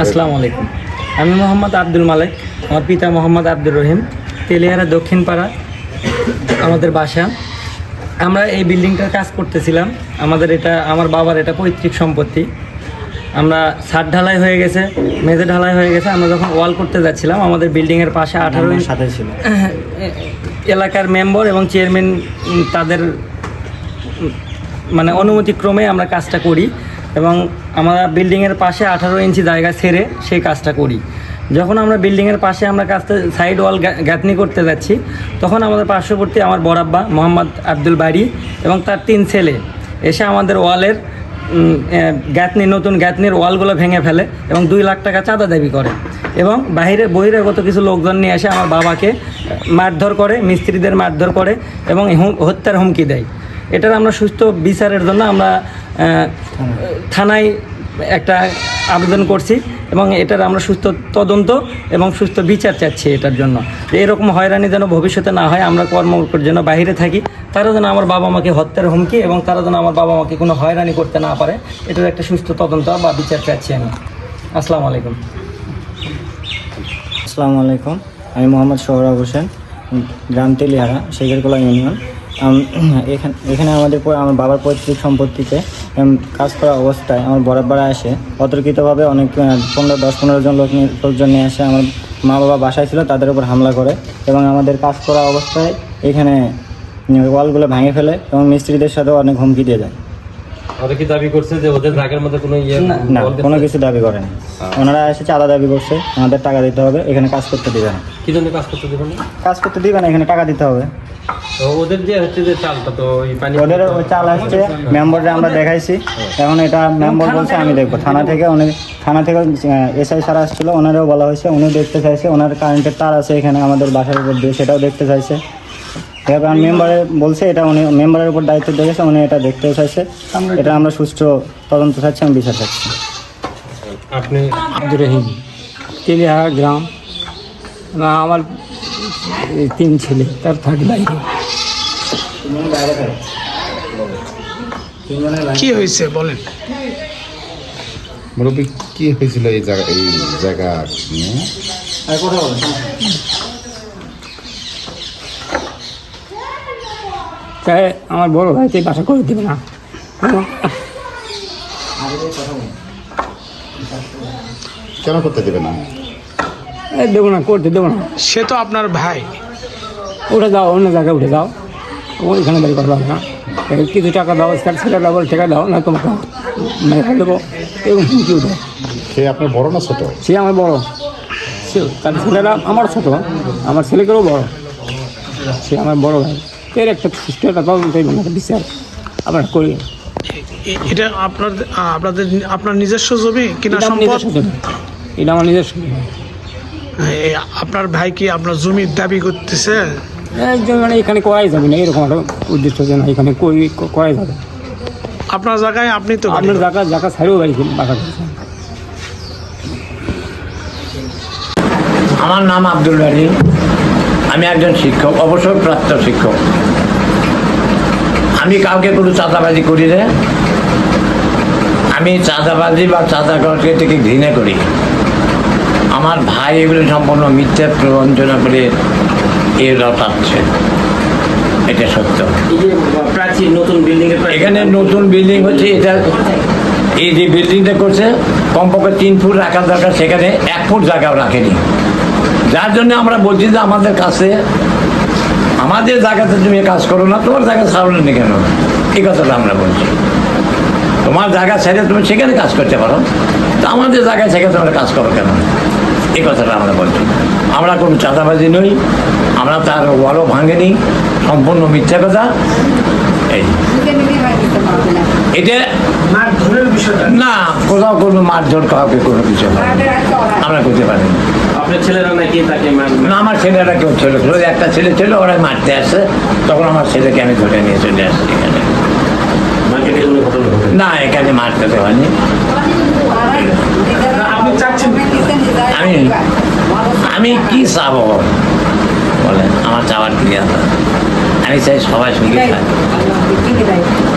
আসসালামু আলাইকুম। আমি মোহাম্মদ আব্দুল মালিক আমার পিতা মোহাম্মদ আব্দুর রহিম তেলিয়ারা দক্ষিণ পাড়া আমাদের বাসা। আমরা এই বিল্ডিংটার কাজ করতেছিলাম। আমাদের এটা আমার বাবার এটা পৈতৃক সম্পত্তি। আমরা ছাদ ঢালাই হয়ে গেছে মেঝে ঢালাই হয়ে গেছে। আমরা যখন ওয়াল করতে যাচ্ছিলাম আমাদের বিল্ডিংয়ের পাশে আঠারো সাথে ছিল। এলাকার মেম্বার এবং চেয়ারম্যান তাদের মানে অনুমতিক্রমে আমরা কাজটা করি। এবং আমরা বিল্ডিংয়ের পাশে আঠারো ইঞ্চি জায়গা ছেড়ে সেই কাজটা করি। যখন আমরা বিল্ডিংয়ের পাশে আমরা কাজটা সাইড ওয়াল গাঁথনি করতে যাচ্ছি, তখন আমাদের পার্শ্ববর্তী আমার বরাব্বা মোহাম্মদ আব্দুল বাড়ি এবং তার তিন ছেলে এসে আমাদের ওয়ালের গ্যাতনি নতুন গ্যাতনির ওয়ালগুলো ভেঙে ফেলে এবং দুই লাখ টাকা চাঁদা দাবি করে এবং বাইরে বহিরাগত কিছু লোকজন নিয়ে এসে আমার বাবাকে মারধর করে, মিস্ত্রিদের মারধর করে এবং হত্যার হুমকি দেয়। এটার আমরা সুস্থ বিচারের জন্য আমরা থানায় একটা আবেদন করছি এবং এটার আমরা সুস্থ তদন্ত এবং সুস্থ বিচার চাচ্ছি এটার জন্য। এরকম হয়রানি যেন ভবিষ্যতে না হয় আমরা কর্মকর যেন বাইরে থাকি তারা যেন আমার বাবা মাকে হত্যার হুমকি এবং তারা যেন আমার বাবা মাকে কোনো হয়রানি করতে না পারে এটার একটা সুস্থ তদন্ত বা বিচার চাচ্ছি আমি। আসসালামু আলাইকুম। আসসালামু আলাইকুম আমি মোহাম্মদ সোহরাব হোসেন গ্রাম তেলিহারা শেখেরকোলা ইউনিয়ন। আম, এখানে এখানে আমাদের আমার বাবার পৈতৃক সম্পত্তিতে কাজ করা অবস্থায় আমার বরাবর আসে। অতর্কিতভাবে অনেক পনেরো দশ পনেরো জন লোক নিয়ে- লোকজন নিয়ে আসে আমার মা বাবা বাসায় ছিল তাদের উপর হামলা করে এবং আমাদের কাজ করা অবস্থায় এখানে ওয়ালগুলো ভেঙে ফেলে এবং মিস্ত্রিদের সাথেও অনেক হুমকি দিয়ে যায় ওরা কি দাবি করছে যে ওদের জায়গার মধ্যে কোনো ইয়ে না, না কোনো কিছু দাবি করে না। ওনারা এসে চাঁদা দাবি করছে আমাদের টাকা দিতে হবে এখানে কাজ করতে দিবে না। কি জন্য কাজ করতে দেবেন না? কাজ করতে দিবে না এখানে টাকা দিতে হবে। ওদের যে হচ্ছে যে চালটা তো ওই পানি ওদের ওই চাল আসছে মেম্বাররা আমরা দেখাইছি। এখন এটা মেম্বার বলছে আমি দেখব। থানা থেকে উনি থানা থেকে এসআই স্যার আসছিল ওনারও বলা হয়েছে উনি দেখতে চাইছে ওনার কারেন্টের তার আছে এখানে আমাদের বাসার উপর দিয়ে সেটাও দেখতে চাইছে। এবার মেম্বারে বলছে এটা উনি মেম্বারের উপর দায়িত্ব দেখেছে উনি এটা দেখতেও চাইছে। এটা আমরা সুষ্ঠু তদন্ত চাচ্ছি আমি বিচার চাচ্ছি। আপনি আব্দুর রহিম তেলিয়া গ্রাম। না আমার তিন ছেলে তার থাকে বাইরে কি হয়েছে বলেন। মুরব্বী কি হয়েছিল এই জায়গা এই জায়গা নিয়ে? তাই আমার বড় ভাই তো বাসা করে দেবে না। কেন করতে দেবে না? দেবো না করতে দেবো না। সে তো আপনার ভাই। উঠে দাও অন্য জায়গায় উঠে দাও। ওইখানে বাড়ি করব না। কিছু টাকা দাও তার ছেলে দাও টাকা দাও না তোমাকে মেরে দেবো। এরকম হুমকি উঠে। সে আপনার বড় না ছোট? সে আমার বড়। সে তার ছেলেরা আমার ছোট। আমার ছেলেকেও বড়। সে আমার বড় ভাই। এর একটা সুষ্ঠু একটা তদন্ত এবং বিচার আমরা করি এটা আপনার আপনাদের আপনার নিজস্ব জমি কিনা এটা সম্পদ। এটা আমার নিজস্ব আপনার ভাই কি আপনার জমির দাবি করতেছে? এই মানে এখানে করাই যাবে না এরকম একটা উদ্দেশ্য যে না এখানে কই করাই যাবে। আপনার জায়গায় আপনি তো আপনার জায়গা জায়গা ছাড়েও বাড়ি বাসা করছেন আমার নাম আব্দুল বাড়ি। আমি একজন শিক্ষক অবসরপ্রাপ্ত শিক্ষক। আমি কাউকে কোনো চাঁদাবাজি করি না। আমি চাঁদাবাজি বা চাঁদা করাকে থেকে ঘৃণা করি। আমার ভাই এগুলো সম্পূর্ণ মিথ্যা প্রবঞ্চনা করে এ রটাচ্ছে এটা সত্য। এখানে নতুন বিল্ডিং হচ্ছে এটা এই যে বিল্ডিংটা করছে কমপক্ষে তিন ফুট রাখার দরকার সেখানে এক ফুট জায়গাও রাখেনি। যার জন্য আমরা বলছি যে আমাদের কাছে আমাদের জায়গাতে তুমি কাজ করো না তোমার জায়গা ছাড়ো না কেন? এই কথাটা আমরা বলছি। তোমার জায়গা ছেড়ে তুমি সেখানে কাজ করতে পারো। আমাদের জায়গায় সেখানে তোমরা কাজ করো কেন? এই কথাটা আমরা বলছি। আমরা কোনো চাঁদাবাজি নই আমরা তার ওয়ালও ভাঙেনি সম্পূর্ণ মিথ্যা কথা। এই। এটা না কোথাও কোনো মারধর কাউকে কোনো কিছু আমরা করতে পারি না। আমার ছেলেরা কেউ ছিল ছিল একটা ছেলে ছিল ওরা মারতে আসে। তখন আমার ছেলেকে আমি ধরে নিয়ে চলে আসছি এখানে। না এখানে মারতে তো হয়নি আমি আমি কি চাব? বলে আমার চাওয়ার ক্রিয়া। আমি চাই সবাই সুখী থাকে।